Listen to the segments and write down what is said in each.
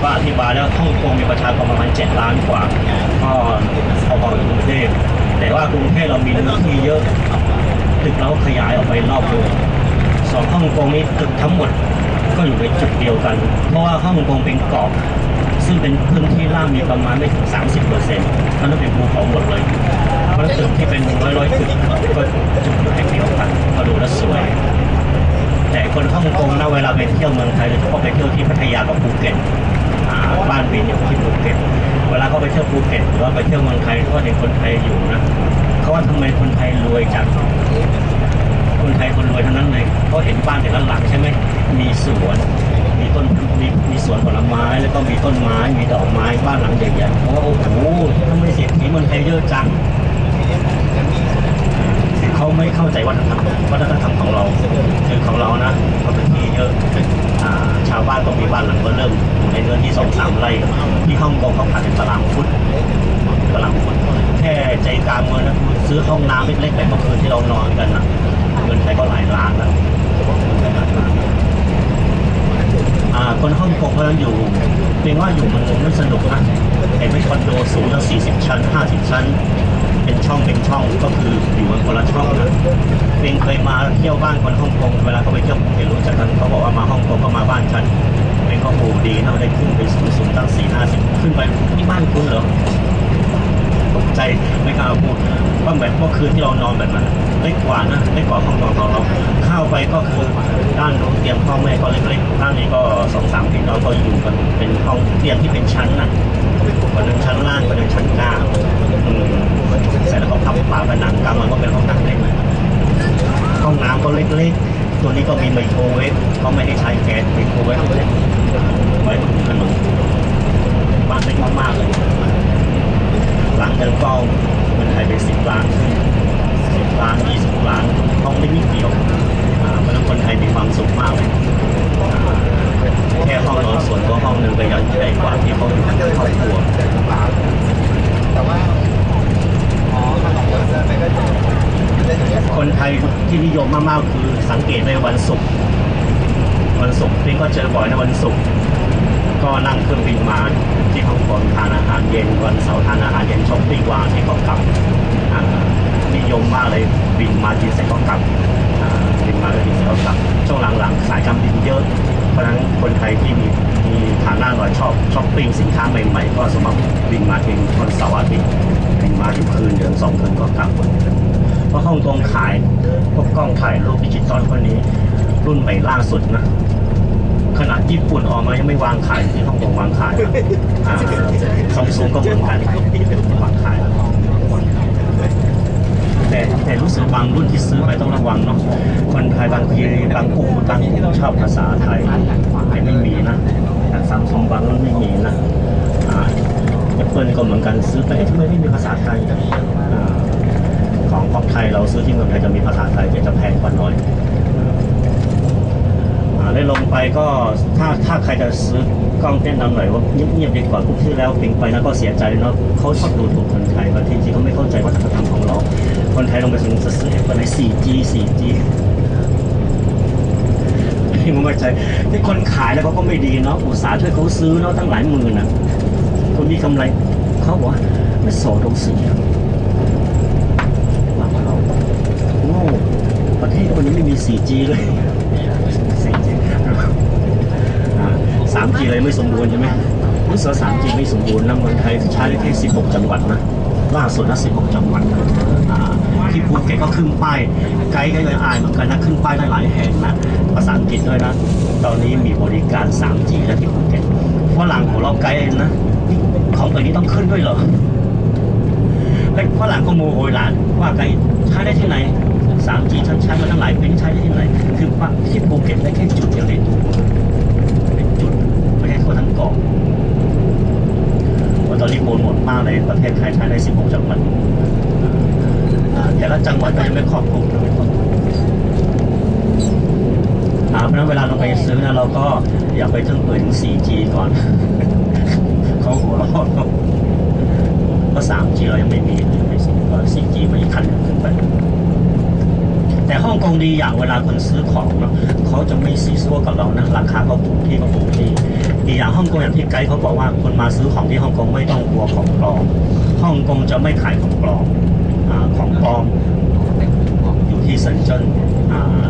ก็อธิบายแล้วฮ่องกงมีประชากรประมาณ 7 ล้านกว่าก็พอๆกับกรุงเทพแต่ว่ากรุงเทพเรามีเนื้อที่เยอะตึกเราขยายออกไปรอบโลกสองฮ่องกงนี้ตึกทั้งหมดก็อยู่ในจุดเดียวกัน เพราะว่าฮ่องกงเป็นเกาะซึ่งเป็นพื้นที่ล่างมีประมาณไม่ถึง 30เปอร์เซ็นต์มันต้องเป็นภูเขาหมดเลย เพราะตึกที่เป็นร้อยร้อยตึกก็จุดอยู่แห่งเดียวกันก็ดูแลสวย แต่คนฮ่องกงนะเวลาไปเที่ยวเมืองไทยโดยเฉพาะไปเที่ยวที่พัทยากับภูเก็ต บ้านบินอยู่ที่ภูเก็ตเวลาเขาไปเที่ยวภูเก็ตหรือว่าไปเที่ยวเมืองไทยเขาเห็นคนไทยอยู่นะเขาว่าทำไมคนไทยรวยจังคนไทยคนรวยทั้งนั้นเลยเขาเห็นบ้านแต่ละหลังใช่ไหมมีสวนมีต้นมีมีสวนผลไม้แล้วก็มีต้นไม้มีดอกไม้บ้านหลังใหญ่ๆเพราะว่าโอ้โหทำไมเศรษฐีเมืองไทยเยอะจังเขาไม่เข้าใจวัฒนธรรมวัฒนธรรมของเราคือของเรานะเขาเป็นที่เยอะาชาวบ้านก็มีบ้านหลังก็เริ่มในเนื้อที่สองสามไร่ที่ฮ่องกงเขาผ่านเป็นตารางฟุตตารางฟุตแค่ใจกลางเมืองนะคุณซื้อห้องน้ำเล็กๆแบบเมื่อคืนที่เรานอนกันนะเงินไทยก็หลายล้านแล้วคนฮ่องกงเขาอยู่เพียงว่าอยู่มันไม่สนุกนะเห็นไหม่คอนโดสูงตั้ง40 ชั้น 50 ชั้น เป็นช่องเป็นช่องก็คืออยู่กันคนละช่องนะเพียงเคยมาเที่ยวบ้านคนฮ่องกงเวลาเขาไปเที่ยวเก็ตรู้จักกันเขาบอกว่ามาฮ่องกงก็มาบ้านฉันเป็นก็โอ้ดีนะได้ขึ้นไปสูงสูงตั้งสี่ห้าสิบขึ้นไปนี่บ้านคุณเหรอตกใจไม่กล้าพูดว่าแบบเมื่อคืนที่เรานอนแบบนั้นเล็กกว่านะเล็กกว่าห้องนอนของเราเข้าไปก็คือด้านนู้นเตียงพ่อแม่ก็เล็กๆด้านนี้ก็สองสามพี่น้องก็อยู่กันเป็นห้องเตียงที่เป็นชั้นนะคนหนึ่งชั้นล่างคนหนึ่งชั้นกลางอืม แล้วก็พับฝาผนังกลางมันก็เป็นห้องนั่งเล็กห้องน้ำก็เล็กๆ ตัวนี้ก็มีไมโครเวฟเขาไม่ให้ใช้แก๊สไมโครเวฟเล็กไว้บนถนนบ้านเล็กมากๆเลยหลังเดิมก็เงินไทยเป็นสิบล้านสิบล้านยี่สิบล้านห้องเล็กนิดเดียวเพราะนั้นคนไทยมีความสุขมากเลยแค่ห้องนอนส่วนตัวห้องหนึ่งก็ยังใหญ่กว่าที่เขาอยู่กันครอบครัวแต่ว่า คนไทยที่นิยมมากๆคือสังเกตในวันศุกร์วันศุกร์พี่ก็เจอบ่อยนะวันศุกร์ก็นั่งเครื่องบินมาที่ฮ่องกงทานอาหารเย็นวันเสาร์ทานอาหารเย็นช้อปปิ้งวางที่ก็กลับนิยมมากเลยบินมากินเสร็จก็กลับบินมาแล้วกินเสร็จก็กลับช่วงหลังๆสายการบินเยอะเพราะฉะนั้นคนไทยที่มี มีฐานะหน่อยชอบช้อปปิ้งสินค้าใหม่ๆ ก็สมมติบินมาทิ้งวันเสาร์อาทิตย์บินมาอยู่คืนเดือนสองคืนก็กลับหมดเพราะฮ่องกงขายพวกกล้องถ่ายรูปดิจิตอลพวกนี้ รุ่นใหม่ล่าสุดนะขนาดญี่ปุ่นออกมายังไม่วางขายที่ฮ่องกงวางขายอ่าซัมซุงก็เหมือนกันวางขายแต่แต่รู้สึกบางรุ่นที่ซื้อไปต้องระวังเนาะคนไทยบางทีบางกลุ่มบางกลุ่มชอบภาษาไทย แต่ซัมซุงบางรุ่นไม่มีนะอ่าแอปเปิลก็เหมือนกันซื้อไปทำไมไม่มีภาษาไทยอ่าของของไทยเราซื้อที่เมืองไทยจะมีภาษาไทยจะแพงกว่าน้อยได้ลงไปก็ถ้าถ้าใครจะซื้อกล้องแนะนำหน่อยว่าเงียบๆดีกว่าพวกที่แล้วปิงไปนะก็เสียใจเนาะเขาชอบดูถูกคนไทยบางทีเขาไม่เข้าใจวัฒนธรรมของเรา คนไทยลงไปถึงจะซื้ออะไร 4G 4G พี่ไม่เข้าใจที่คนขายแล้วเขาก็ไม่ดีเนาะอุตสาห์ช่วยเขาซื้อเนาะตั้งหลายหมื่นนะคนมีกำไรเขาบอกว่าไม่โสดงสีอะโง่ประเทศคนนี้ไม่มี 4G เลย 4G 3G เลยไม่สมบูรณ์ใช่ไหมรู้สึก 3G ไม่สมบูรณ์นะเมืองไทยใช้ได้แค่ 16 จังหวัดนะล่าสุดนะ16 จังหวัดอ่า ที่ภูเก็ตก็ขึ้นป้ายไกด์ก็ยังอายเหมือนกันนะขึ้นป้ายได้หลายแห่งนะภาษาอังกฤษด้วยนะ ตอนนี้มีบริการ 3G แล้วที่ภูเก็ตฝรั่งของเราไกด์เองนะนี่ของตัวนี้ต้องขึ้นด้วยเหรอแล้วฝรั่งก็โมโหหลานว่าไกใช้ได้ที่ไหน 3G ฉันใช้มาตั้งหลายปีใช้ได้ที่ไหน คือว่าที่ภูเก็ตได้แค่จุดเดียวในตัวเป็นจุดไม่ใช่ทั่วทั้งเกาะว่าตอนนี้โมนหมดมากเลยประเทศไทยใช้ได้16จังหวัด แต่ละจังหวัดก็ยังไม่ครอบคลุมยังไม่ครอบคลุมอ่าเพราะนั้นเวลาเราไปซื้อนะเราก็อย่าไปถึงเปิดถึง 4G ก่อนเขาหัวเราะเพราะ 3G เรายังไม่มียังไม่ก็ 4G ไปอีกขั้นหนึ่งขึ้นไปแต่ฮ่องกงดีอย่างเวลาคนซื้อของเนาะเขาจะไม่ซีซัวกับเรานะราคาเขาถูกที่เขาถูกที่อีกอย่างฮ่องกงอย่างที่ไกด์เขาบอกว่าคนมาซื้อของที่ฮ่องกงไม่ต้องกลัวของปลอมฮ่องกงจะไม่ขายของปลอม ของปลอมอยู่ที่เซินเจิ้น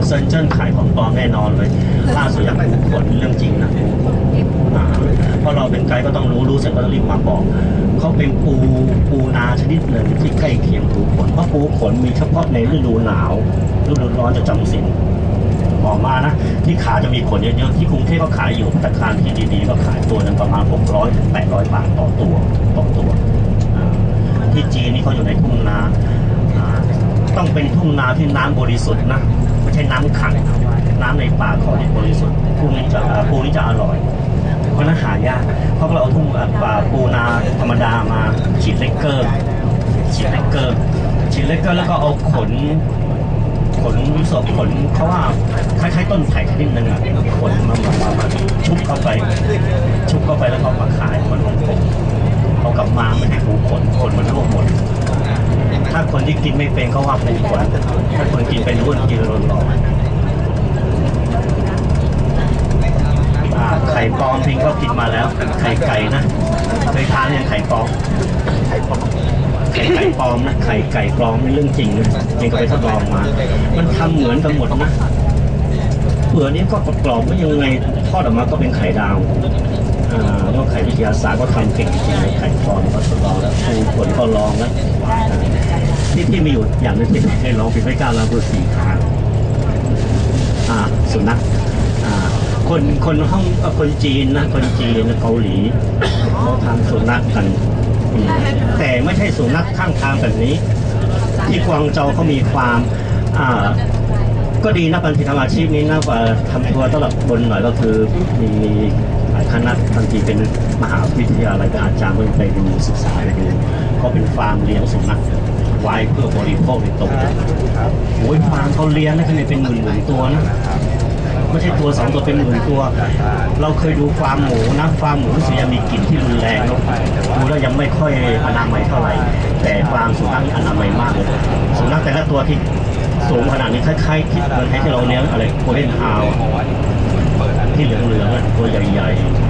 เซินเจิ้นขายของปลอมแน่นอนเลยล่าสุดอย่างปูขนเรื่องจริงนะปูขนอ่าเพราะเราเป็นไกด์ก็ต้องรู้รู้เสร็จก็ต้องรีบมาบอกเขาเป็นปูปูนาชนิดหนึ่งที่ใกล้เคียงปูขนเพราะปูขนมีเฉพาะในฤดูหนาวฤดูร้อนจะจำสินออกมานะที่ขาจะมีขนเยอะๆที่กรุงเทพก็ขายอยู่แต่คารที่ดีๆก็ขายตัวนึงประมาณ 600ถึง800 บาทต่อตัวต่อตัว ที่จีนนี่เขาอยู่ในทุ่งนา ต้องเป็นทุ่งนาที่น้ำบริสุทธิ์นะไม่ใช่น้ำขังน้ำในป่าเขาเนี่ยบริสุทธิ์ปูนี้จะอ่าปูนี้จะอร่อยเพราะนั้นหายากเพราะเราเอาทุ่งป่าปูนาธรรมดามาฉีดเลกเกอร์ฉีดเลกเกอร์ฉีดเลกเกอร์แล้วก็เอาขนขนสดขนเขาว่าคล้ายๆต้นไผ่ชนิดนึงอะขนมามามาชุบเข้าไป ชุบเข้าไปแล้วก็มาขายคนฮ่องกงเอากลับมาไม่ได้ปูขนขนมันร่วงหมด ถ้าคนที่กินไม่เป็นเขาว่าเปูขนถ้าคนกินเป็นรุ่นกินร้อนร้อนอ่าไข่ปลอมพิงก็กินมาแล้ว ไข่ไก่นะเคยทานเนี่ยงไข่ปลอมไข่ปลอมไข่ไก่ปลอมนะไข่ไก่ปลอมนี่เรื่องจริงนะจริงก็ไปทดลองมา มันทำเหมือนกันหมดนะเปลือกนี้ก็กรอบไม่ยังไงทอดออกมาก็เป็นไข่ดาวอ่าแล้วไข่วิทยาศาสตร์ก็ทำเก่งจริงไข่ปลอมก็ทดลองแล้วปูผลก็ลองแล้ว ที่ที่มีอยู่อย่างหนึงที่ไม่ได้ลองผิดไม่กล้าลองคือสีขาอ่าสุนัขอ่าคนคนห้องเอ่อคนจีนนะคนจีนเกาหลีเขาทำสุนัขกันอืมแต่ไม่ใช่สุนัขข้างทางแบบนี้ ที่กวางโจวเขามีฟามอ่า ก็ดีนะบางทีทำอาชีพนี้นะว่าทำตัวตลอดบนหน่อยก็คือมีคณะบางทีเป็นมหาวิทยาลัยเป็นอาจารย์ไปดูศึกษาไปดูเขาเป็นฟาร์มเลี้ยงสุนัข ไว้เพื่อบริโภคในตรงโอ้ยฟาร์มเขาเลี้ยงนะขนาดเป็นหมื่นหมื่นตัวนะไม่ใช่ตัวสองตัวเป็นหมื่นตัว เราเคยดูฟาร์มหมูนะฟาร์มหมูรู้สึกยังมีกลิ่นที่รุนแรงดูแล้วยังไม่ค่อยอนามัยเท่าไหร่ แต่ฟาร์มสุนัขนี่อนามัยมากเลยสุนัขแต่ละตัวที่สูงขนาดนี้คล้ายๆที่เหมือนที่เราเลี้ยงอะไรโคเรนฮาวที่เหลืองๆอะตัวใหญ่ๆ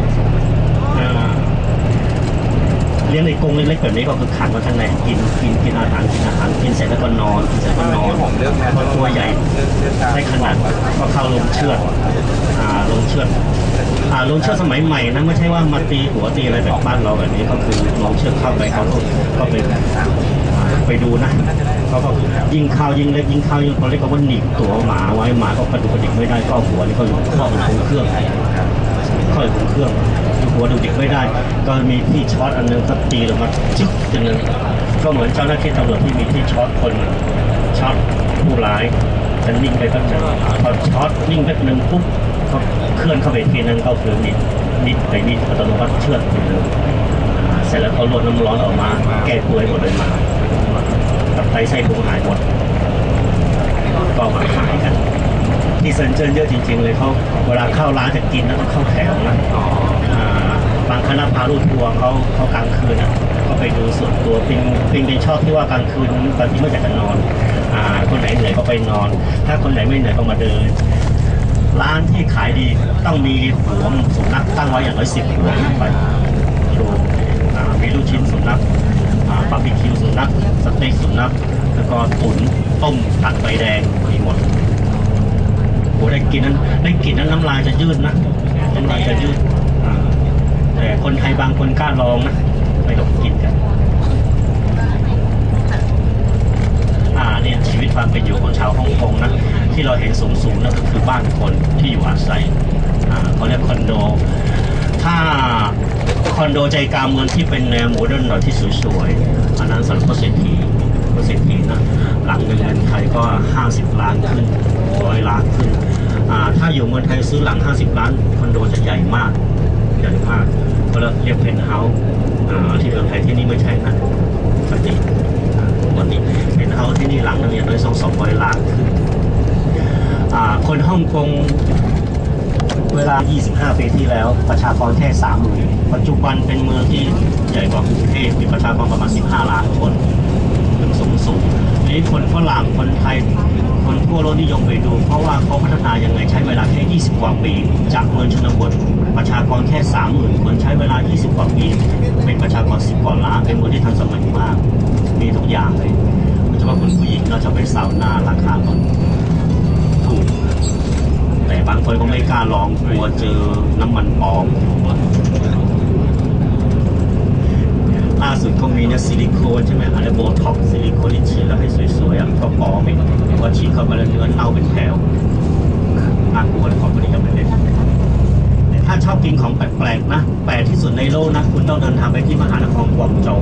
เลี้ยงในกรงเล็กๆแบบนี้ก็คือขังไว้ข้างในกินกินกินอาหารกินอาหารกินเสร็จแล้วก็นอนกินเสร็จก็นอนพอตัวใหญ่ ได้ขนาดก็เข้าลงเชือดอ่าลงเชือดอ่าลงเชือดสมัยใหม่นะไม่ใช่ว่ามาตีหัวตีอะไรแบบบ้านเราแบบนี้ก็คือลงเชือดเข้าไปเขาก็ก็ไปไปดูนะเขาก็ยิงเข้ายิงเล็กยิงเข้ายิงคนเล็กเขาก็หนีบตัวหมาไว้หมาก็กระดุกกระดิกไม่ได้ก็เอหัวนี่เขาอยู่ข้อเป็นเครื่องข้อเป็นเครื่องหัวดูดิกไม่ได้ ก็มีที่ช็อตอันนึงก็ตีลงมาจิ๊กจังเลยก็เหมือนเจ้าหน้าที่ตำรวจที่มีที่ช็อตคนช็อตผู้ร้าย จะนิ่งไปก็จะพอช็อตนิ่งแป๊บนึงปุ๊บเขาเคลื่อนเข้าไปอีกทีนึงก็คือมีมีไปมีอัตโนมัติเชือดไปเลยเสร็จแล้วเขาลดน้ำร้อนออกมา แก้ป่วยหมดเลยมาตับไตไส้พุงหายหมดก็มาขายกันที่เซนเจิ้นเยอะจริง ๆ เลยเขาเวลาเข้าร้านจะกินนะต้องเข้าแถวนะบางคณะพาลูกทัวร์เขาเขากลางคืนอะก็ไปดูส่วนตัวปิงปิงเป็นชอบที่ว่ากลางคืนบางทีไม่อยากจะนอน อ่าคนไหนเหนื่อยก็ไปนอน ถ้าคนไหนไม่เหนื่อยก็มาเดิน ร้านที่ขายดีต้องมีหัวสุนัขตั้งไว้อย่างน้อยสิบหัวขึ้นไปโชว์อ่ามีลูกชิ้นสุนัขอ่าบาร์บีคิวสุนัขสเต็กสุนัขแล้วก็ตุ๋นต้มผัดใบแดงมีหมดโหได้กินนั้นได้กินนั้นน้ำลายจะยืดนะน้ำลายจะยืดแต่คนไทยบางคนกล้าลองนะไปลองกินกัน อ่าเนี่ยชีวิตความเป็นอยู่ของชาวฮ่องกงนะที่ เห็นสูงสูงนั่นก็คือบ้านคนที่อยู่อาศัยเขาเรียกคอนโด ถ้าคอนโดใจกลางเมืองที่เป็นแนวโมเดิร์นหน่อยที่สวยๆอันนั้นสำหรับเศรษฐีเศรษฐีนะหลังหนึ่งเงินไทยก็ 50 ล้านขึ้นร้อยล้านขึ้นถ้าอยู่เมืองไทยซื้อหลัง 50 ล้านคอนโดจะใหญ่มากใหญ่มากก็เรียกเพนท์เฮาส์ที่เมืองไทยที่นี่ไม่ใช่นะปกติปกติเป็นเฮาส์ที่นี่หลังนึงอย่างน้อยสองสองร้อยล้านขึ้น คนฮ่องกงเวลา 25 ปีที่แล้ว ประชากรแค่30,000ปัจจุบันเป็นเมืองที่ใหญ่กว่ากรุงเทพมีประชากรประมาณ 15 ล้านคนถึงสูงสูงนี้คนฝรั่งคนไทย คนทั่วโลกนิยมไปดู เพราะว่าเขาพัฒนายังไงใช้เวลาแค่ 20 กว่าปี จากเมืองชนบทประชากรแค่ 30,000 คนใช้เวลา 20 กว่าปี เป็นประชากร 10 กว่าล้านเป็นเมืองที่ทันสมัยมาก มีทุกอย่างเลยโดยเฉพาะคนผู้หญิงเราจะไปซาวน่าราคาก็ถูกแต่ บางคนก็ไม่กล้าลองกลัวเจอน้ำมันปลอมล่าสุดก็มีเนี่ยซิลิโคนใช่ไหมอะไรโบท็อกซ์ซิลิโคนที่ฉีดแล้วให้สวยๆอะก็ปลอมอีกพอฉีดเข้าไปแล้วเนื้อเน่าเป็นแถวน่ากลัวเลยของพวกนี้จะไปเล่นแต่ถ้าชอบกินของแปลกๆนะแปลกที่สุดในโลกนะ คุณต้องเดินทางไปที่มหานครกวางโจว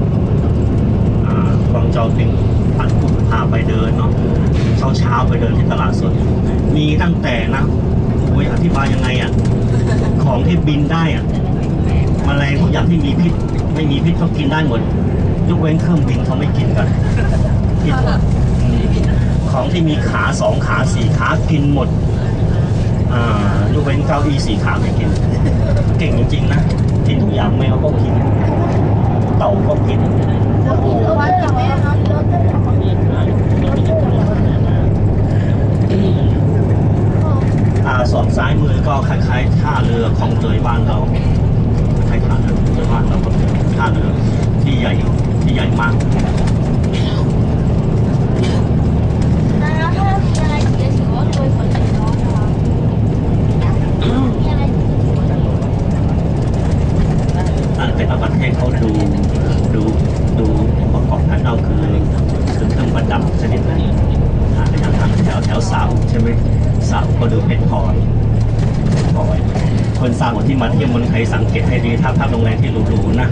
อ่ากวางโจวเป็นปันกุพาไปเดินเนาะเช้าเช้าไปเดินที่ตลาดสด มีตั้งแต่นะโอ้ยอธิบายยังไงอะ ของที่บินได้อะมแมลงทุกอย่างที่มีพิษ ไม่มีพิษเขากินได้หมด ยกเว้นเครื่องบินเขาไม่กินกันพิษหมดอืมของที่มีขาสองขาสี่ขากินหมดอ่ายกเว้นเก้าอี้สี่ขาไม่กิน เก่งจริงๆนะ กินทุกอย่างแมวก็กิน เต่าก็กินโอ้โห อ่า สองซ้ายมือก็คล้ายๆท่าเรือของเตยบ้านเราคล้ายๆท่าเรือเตยบ้านเราก็เป็นท่าเรือที่ใหญ่ที่ใหญ่มาก อ่าแต่ละประเทศเขาดูดูดูองค์ประกอบภายนอกคือคือเครื่องประดับชนิดหนึงอ่าอย่างทางแถวแถวซาอุใช่ไหมซาอุก็ดูเพชรพลอยเพชรพลอยคนซาอุที่มาเที่ยวเมืองไทยสังเกตให้ดีถ้าภาพโรงแรมที่หรูๆนะ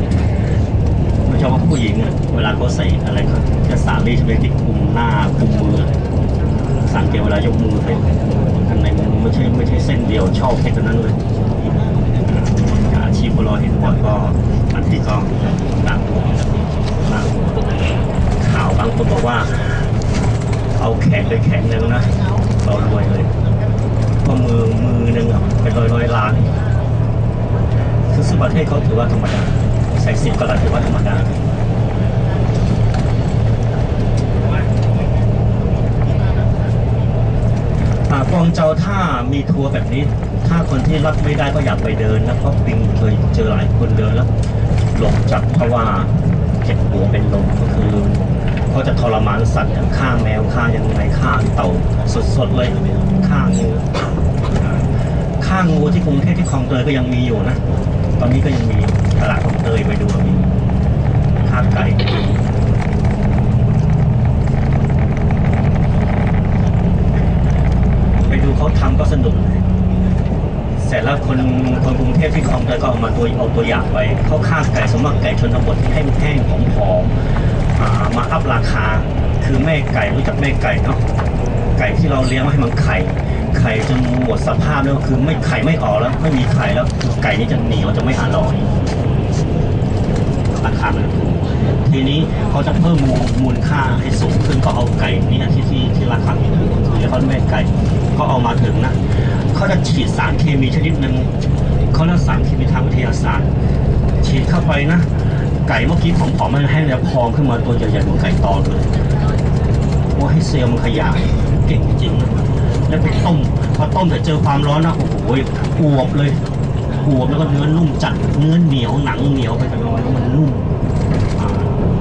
ไม่ใช่ว่าผู้หญิงอะเวลาเขาใส่อะไรเขาจะสาลีจะเป็นที่คลุมหน้าคลุมมือ สังเกตเวลายกมือไปข้างในมือไม่ใช่ไม่ใช่เส้นเดียวชอบเพชรทั้งนั้นเลย อาชีพเราเห็นบ่อยก็บางทีก็หนักมากข่าวบางคนบอกว่า เอาแขนไปแขนหนึ่งนะเรารวยเลยเพราะมือมือหนึ่งอะเป็นร้อยร้อยล้านคือซึ่งประเทศเขาถือว่าธรรมดาใส่สิบกะลัดถือว่าธรรมดาอ่ากวางเจ้าถ้ามีทัวร์แบบนี้ ถ้า คนที่รับไม่ได้ก็อยากไปเดินนะเพราะปิงเคยเจอหลายคนเดินแล้วหลงจับเพราะว่าเจ็บหัวเป็นลมก็คือเขาจะทรมานสัตว์อย่างฆ่าแมวฆ่ายังไงฆ่าเต่าสดๆเลยฆ่างูอ่าฆ่างูที่กรุงเทพที่คลองเตยก็ยังมีอยู่นะ ตอนนี้ก็ยังมีตลาดคลมีฆ่าไก่ ไปดูเขาทำก็สนุก เสร็จแล้วคนคนกรุงเทพที่คลองเตยก็เอามาตัวเอาตัวอย่างไว้เขาฆ่าไก่สมมติไก่ชนบทที่แห้งๆผอมๆอ่ามาอัพราคา คือแม่ไก่รู้จักแม่ไก่เนาะไก่ที่เราเลี้ยงไว้ให้มันไข่ ไข่จนหมด สภาพแล้วคือไม่ไข่ไม่ออกแล้ว ไม่มีไข่แล้ว ไก่นี่จะเหนียวจะไม่อร่อยราคามันถูกทีนี้เขาจะเพิ่มมูลมูลค่าให้สูงขึ้นก็เอาไก่นี่ที่ที่ที่ราคาถูกคือเรียกว่าแม่ไก่ก็เอามาถึงนะเขาจะฉีดสารเคมีชนิดหนึ่งเขาเรียกสารเคมีทางวิทยาศาสตร์ ฉีดเข้าไปนะ ไก่เมื่อกี้ของผอมมันให้เนี่ยพองขึ้นมาตัวใหญ่ๆเหมือนไก่ตอนเลยว่าให้เซลล์มันขยายเก่งจริงนะแล้วไปต้ม พอต้มแต่เจอความร้อนนะโอ้โหอวบเลยอวบแล้วก็เนื้อนุ่มจัดเนื้อเหนียวหนังเหนียวไปกันเลยแล้วมันนุ่ม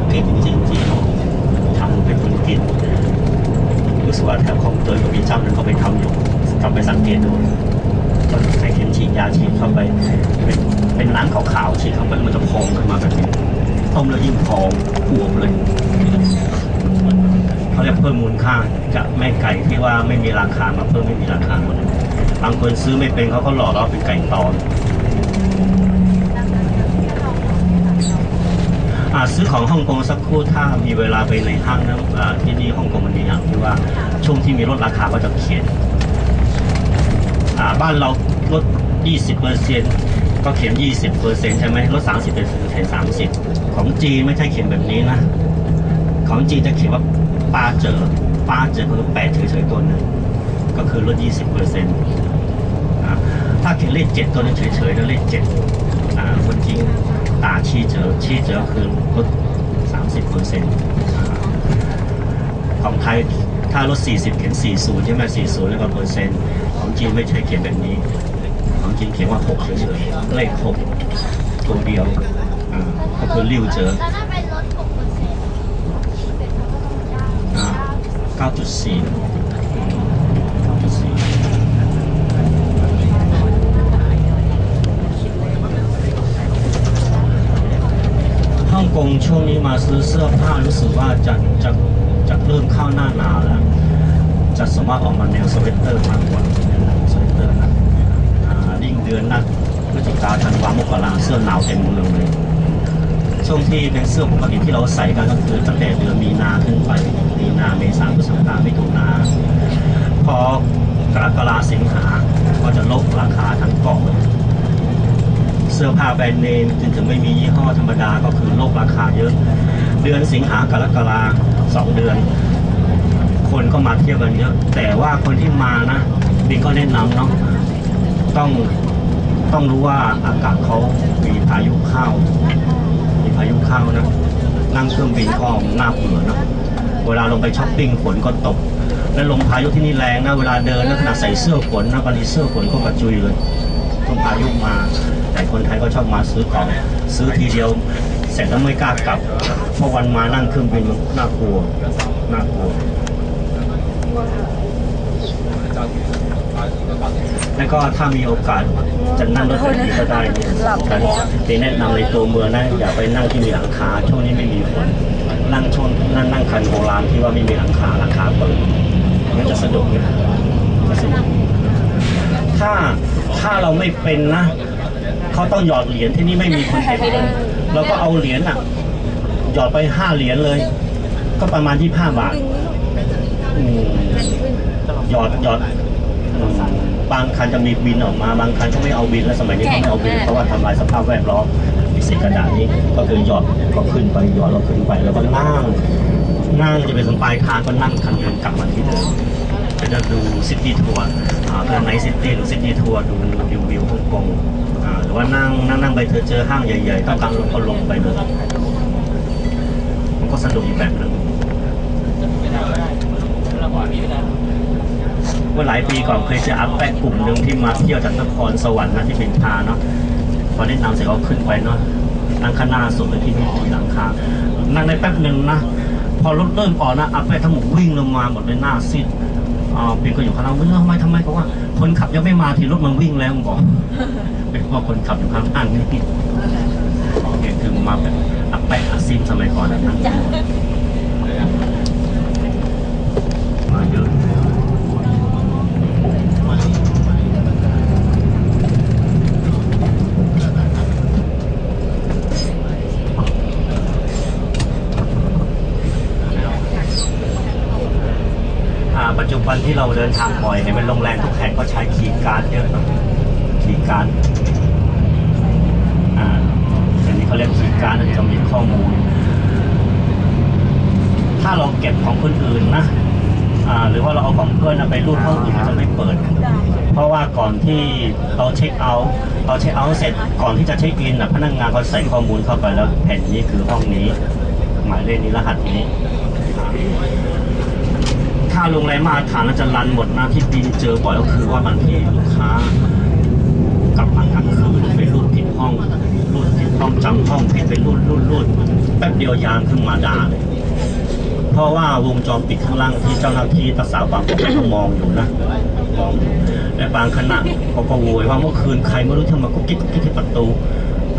เก่งจริงๆที่เขาทำเป็นคนกินรู้สึกว่าแถวคลองเตยก็มีเจ้าหนึ่งเขาไปทำอยู่กลับไปสังเกตดูตอนใช้เข็มฉีดยาฉีดเข้าไปเป็นเป็นน้ำขาวๆฉีดเข้าไปมันจะพองขึ้นมาแบบนี้ต้มแล้วยิ่งพองอวบเลย เขาเรียกเพิ่มมูลค่าจากแม่ไก่ที่ว่าไม่มีราคามาเพิ่มไม่มีราคาหมดเลยบางคนซื้อไม่เป็นเขาก็หลอกเราเป็นไก่ตอนอาซื้อของฮ่องกงสักครู่ถ้ามีเวลาไปในห้างนะที่นี่ฮ่องกงมันมีอย่างที่ว่าช่วงที่มีลดราคาก็จะเขียนบ้านเราลด 20เปอร์เซ็นก็เขียน 20เปอร์เซ็นใช่ไหมลด 30เปอร์เซ็นเขียน30 ของจีนไม่ใช่เขียนแบบนี้นะ ของจีนจะเขียนว่า ปาเจอปาเจอคือแปดเฉยๆตัวหนึ่งก็คือลด20เปอร์เซ็นต์ถ้าเขียนเลขเจ็ดตัวนั้นเฉยๆแล้วเลขเจ็ดอ่าคนจริงตาชี้เจอชี้เจอคือลดสามสิบเปอร์เซ็นต์ของไทยถ้าลดสี่สิบเขียนสี่ศูนย์ใช่ไหมสี่ศูนย์แล้วก็เปอร์เซ็นต์ของจีนไม่ใช่เขียนแบบนี้ ของจีนเขียนว่าหกเฉยๆเลขหกตัวเดียวอ่าก็คือริ้วเจอ 9.4ฮ่องกงช่วงนี้มาซื้อเสื้อผ้ารู้สึกว่าจะจะจะเริ่มเข้าหน้าหนาวแล้ว จะสามารถออกมาแนวสเวตเตอร์มากกว่าสเวตเตอร์นะดิ้งเดือนนักพฤศจิกาธันวามกราเสื้อหนาวเต็มเลย ช่วงที่เป็นเสื้อปกติที่เราใส่กันก็คือตั้งแต่เดือนมีนาขึ้นไปมีนาเมษาพฤษภามิถุนาพอกรกฎาสิงหาก็จะลดราคาทั้งกล่องเสื้อผ้าแบรนด์เนมถึงถึงไม่มียี่ห้อธรรมดาก็คือลกราคาเยอะ เดือนสิงหากรกฎาสองเดือน คนก็มาเที่ยวกันเยอะแต่ว่าคนที่มานะบินก็แนะนำเนาะต้องต้องรู้ว่าอากาศเขามีพายุเข้า พายุเข้านะ นั่งเครื่องบินก็น่าเบื่อนะเวลาลงไปช้อปปิ้งฝนก็ตก และลมพายุที่นี่แรงนะเวลาเดินนะขนาดใส่เสื้อฝนนะบางทีเสื้อฝนก็กระจุยเลยลมพายุมา แต่คนไทยก็ชอบมาซื้อของซื้อทีเดียว เสร็จแล้วไม่กล้ากลับเพราะวันมานั่งเครื่องบินมันน่ากลัวน่ากลัว แล้วก็ถ้ามีโอกาสจะนั่งรถแบบนี้ก็ได้เนี่ยแต่ที่แนะนำในตัวเมืองนะอย่าไปนั่งที่มีหลังคาช่วงนี้ไม่มีฝนนั่งช่วงนั่งนั่งคันโบราณที่ว่าไม่มีหลังคาราคาเปิดมันจะสะดวกนะจะสะดวกถ้าถ้าเราไม่เป็นนะเขาต้องหยอดเหรียญที่นี่ไม่มีคนเก็บเงินเราก็เอาเหรียญอะ หยอดไปห้าเหรียญเลย ก็ประมาณยี่ห้าบาทอืม หยอดหยอดอืมบางคันจะมีบินออกมา บางคันก็ไม่เอาบินแล้วสมัยนี้เขาไม่เอาบินเพราะว่าทำลายสภาพแวดล้อมมีสิ่งกระดาษนี้ก็คือหยอดก็ขึ้นไปหยอดแล้วขึ้นไปแล้วก็นั่งนั่งจะไปถึงปลายทางก็นั่งคันเดินกลับมาที่เดิมก็จะดูซิตี้ทัวร์อ่าเพื่อไนซิตี้หรือซิตี้ทัวร์ดูวิววิวฮ่องกงอ่าหรือว่านั่งนั่งนั่งไปเธอเจอห้างใหญ่ๆต้องการลงก็ลงไปเลยมันก็สนุกอีกแบบหนึ่งเมื่อหลายปีก่อนเคยเจออัพแปะกลุ่มหนึ่งที่มาเที่ยวจากนครสวรรค์นะที่เป็นพาเนาะพอแนะนำเสร็จเขาขึ้นไปเนาะนั่งข้างหน้าสุดเลยที่มีหลังคานั่งในแป๊บหนึ่งนะ พอรถเริ่มออกนะอัพแปะทั้งหมดวิ่งลงมาหมดเลยหน้าซีดอ่าเพียงก็อยู่ข้างหล่างวิ่งทำไมทำไมเขาว่า คนขับยังไม่มาทีรถมันวิ่งแล้วบอกเป็นเพราะคนขับอยู่ข้างล่างนี่โอเคคือมาแบบอัพแปะอาซีมสมัยก่อนนะนั่งมาเยอะอ่าปัจจุบันที่ เราเดินทางบ่อยเนี่ยเป็นโรงแรมทุกแห่งก็ใช้คีย์การ์ดเยอะคีย์การ์ดอ่าอันนี้เขาเรียกคีย์การ์ดจะมีข้อมูล ถ้าเราเก็บของคนอื่นนะอ่าหรือว่าเราเอาของเพื่อนไปรูดห้องอื่นมันจะไม่เปิด เพราะว่าก่อนที่เราเช็คเอาท์เราเช็คเอาท์เสร็จก่อนที่จะเช็คอินนะพนักงานเขาใส่ข้อมูลเข้าไปแล้วแผ่นนี้คือห้องนี้ หมายเลขนี้รหัสนี้าโรงแรมมาตรฐานน่าจะรันหมดนะที่บินเจอบ่อยก็คือว่าบางทีลูกค้ากลับมากลางคืนไปรูดผิดห้องรูดผิดห้องจำห้องผิดไปรูดรูดรูดแป๊บเดียวยามขึ้นมาด่าเลยเพราะว่าวงจรปิดข้างล่างที่เจ้าหน้าที่ตักษาความปลอดภัยเขามองอยู่นะมองอยู่และบางขณะเขาก็โวยว่าเมื่อคืนใครไม่รู้ทำไมกุ๊กกิ๊กกุ๊กกิ๊กที่ประตู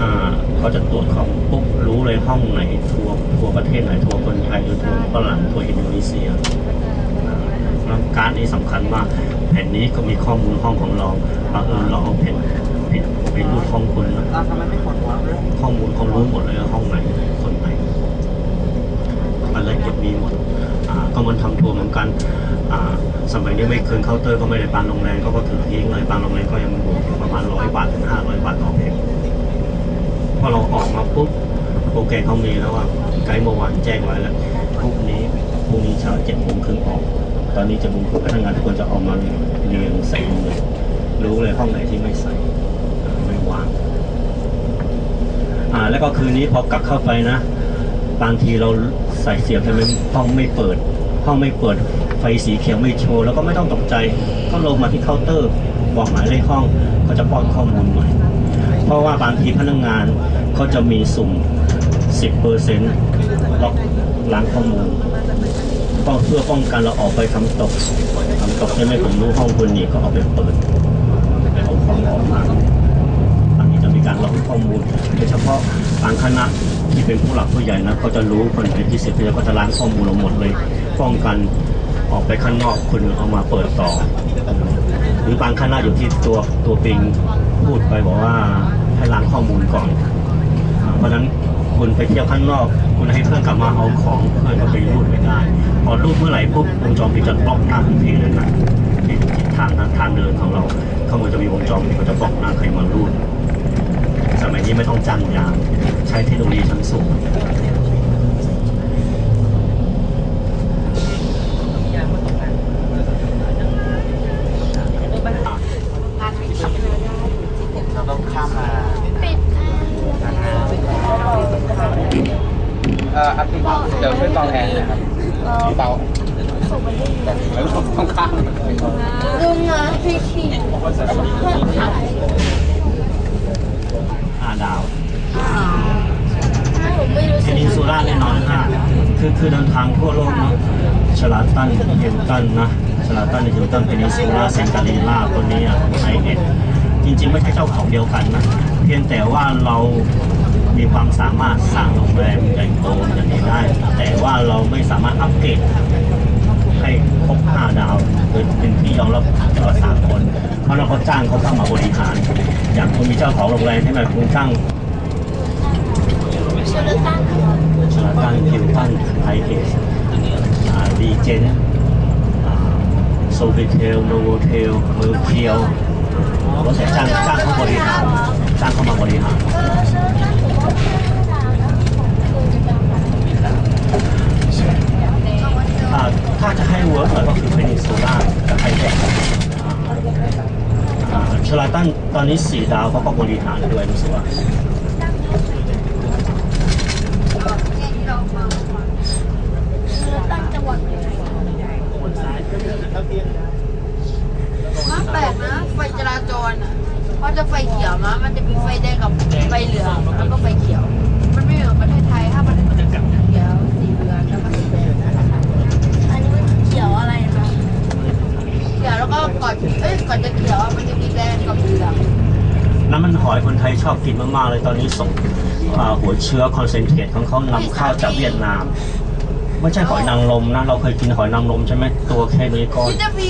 อ่าเขาจะตรวจของปุ๊บรู้เลยห้องไหนทัวร์ทัวร์ประเทศไหนทัวร์คนไทยหรือทัวร์ฝรั่งทัวร์อินโดนีเซีย แล้วการนี้สำคัญมากแผ่นนี้ก็มีข้อมูลห้องของเราบังเอิญเราเอาแผ่นผิดไปรูดห้องคุณนะทำไมไม่กดหัวเรื่องข้อมูลเขารู้หมดเลยห้องไหนคนไหนอะไรเก็บมีหมดก็มันทำทัวร์เหมือนกันสมัยนี้ไม่คืนเคาน์เตอร์ก็ไม่ได้ปานโรงแรมเขาก็ถือทิ้งเลยปานโรงแรมก็ยังบวกอประมาณร้อยบาทถึงห้าร้อยบาทต่อเพลงพอเราออกมาปุ๊บโปรแกรมเขามีแล้วว่าไกด์เมื่อวานแจ้งไว้แล้วพรุ่งนี้พรุ่งนี้เช้าเจ็ดโมงครึ่งออก ตอนนี้จะรู้พนักงานทุกคนจะออกมาเรียงใส่หมดรู้เลยห้องไหนที่ไม่ใส่ไม่วางอ่าแล้วก็คืนนี้พอกลับเข้าไปนะ บางทีเราใส่เสียงใช่ไหมห้องไม่เปิด ห้องไม่เปิดไฟสีเขียวไม่โชว์แล้วก็ไม่ต้องตกใจ ก็ลงมาที่เคาน์เตอร์ บอกหมายเลขห้องก็จะป้อนข้อมูลใหม่เพราะว่าบางทีพนักงานเขาจะมีสุ่ม 10%ล็อกล้างข้อมูล ป้องเพื่อป้องกันเราออกไปทำตกทำตกใช่ไหมผมรู้ห้องคุณนี่ก็เอาไปเปิดเอาของออกมาบางทีจะมีการล็อกข้อมูลโดยเฉพาะบางคณะที่เป็นผู้หลักผู้ใหญ่นะเขาจะรู้คนเป็นพิเศษเขาจะล้างข้อมูลเราหมดเลย ป้องกันออกไปข้างนอกคนอื่นเอามาเปิดต่อ หรือบางคณะอยู่ที่ตัวตัวปิงพูดไปบอกว่าให้ล้างข้อมูลก่อน เพราะฉะนั้น คุณไปเที่ยวข้างนอก คุณให้เพื่อนกลับมาเอาของเพื่อนก็ไปรูดไม่ได้ พอรูดเมื่อไหร่ปุ๊บวงจรปิดจะบล็อกหน้าทันทีเลยนะที่ทิศทางทางเดินของเราข้างบนจะมีวงจรปิดเขาจะบล็อกหน้าใครมารูดสมัยนี้ไม่ต้องจ้างยามใช้เทคโนโลยีชั้นสูง เราต้องข้ามมา ปิดแอร์ เอ่ออาทิตย์เดี๋ยวช่วยตองแอนนะครับเตาแล้วต้องข้าม ลุงนะพี่ขี่ ห้าดาว ผมไม่รู้ เพ สึก นินซูล่าแน่นอนห้า คือคือเดินทางทั่วโลกนะชลาตันเฮลตันนะชลาตันเฮลตันเพนินซูล่าเซนตาลีลาตัวนี้อะไอเอ็ดจริงๆ ไม่ใช่เจ้าของเดียวกันนะ เพียงแต่ว่าเรามีความสามารถสร้างโรงแรมใหญ่โตอย่างนี้ได้ แต่ว่าเราไม่สามารถอัปเกรดให้ครบห้าดาวเป็นที่ยอมรับตลอดสากลเพราะเราเขาจ้างเขาเข้ามาบริหาร อย่างคุณมีเจ้าของโรงแรมใช่ไหมคุณจ้าง เชลตันชานคิวตันไทเอสดีเจนโซฟิเทลโนโวเทลเมอร์เคียวเราจะจ้างจ้างเขาบริหารจ้างเขามาบริหารเออเชลตันผมว่าไม่ดาวนะผมเคยจำได้อ่าถ้าจะให้เวิร์กหน่อยก็คือเพนินซูล่ากับไทเอสชลาตันตอนนี้สี่ดาวเขาก็บริหารด้วยรู้สึกว่า เชลตันจังหวัดไหน มาแปลกนะ ไฟจราจรอะพอจะไฟเขียวนะมันจะมีไฟแดงกับไฟเหลืองแล้วก็ไฟเขียว มันไม่เหมือนประเทศไทยถ้าประเทศไทยเขียวสีเหลืองแล้วก็สีแดงอันนี้มันเขียวอะไรนะเขียวแล้วก็ก่อนเอ้ยก่อนจะเขียวมันจะมีแดงกับเหลืองน้ำมันหอยคนไทยชอบกินมากๆเลยตอนนี้ส่งหัวเชื้อคอนเซนเทรตของเขานำเข้าจากเวียดนาม ไม่ใช่หอยนางรมนะ เราเคยกินหอยนางรมใช่ไหมตัวแค่นี้ก็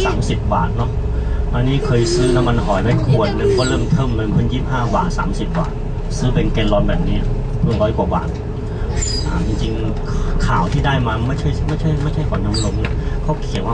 สามสิบบาทเนาะอันนี้เคยซื้อน้ำมันหอยไม่ขวดหนึ่งก็เริ่มเทิมเลยเพิ่งยี่ห้าบาทสามสิบบาท ซื้อเป็นแกลลอนแบบนี้เพิ่มร้อยกว่าบาทอ่าจริงๆข่าวที่ได้มาไม่ใช่ไม่ใช่ไม่ใช่หอยนางรมนะเขาเขียนว่า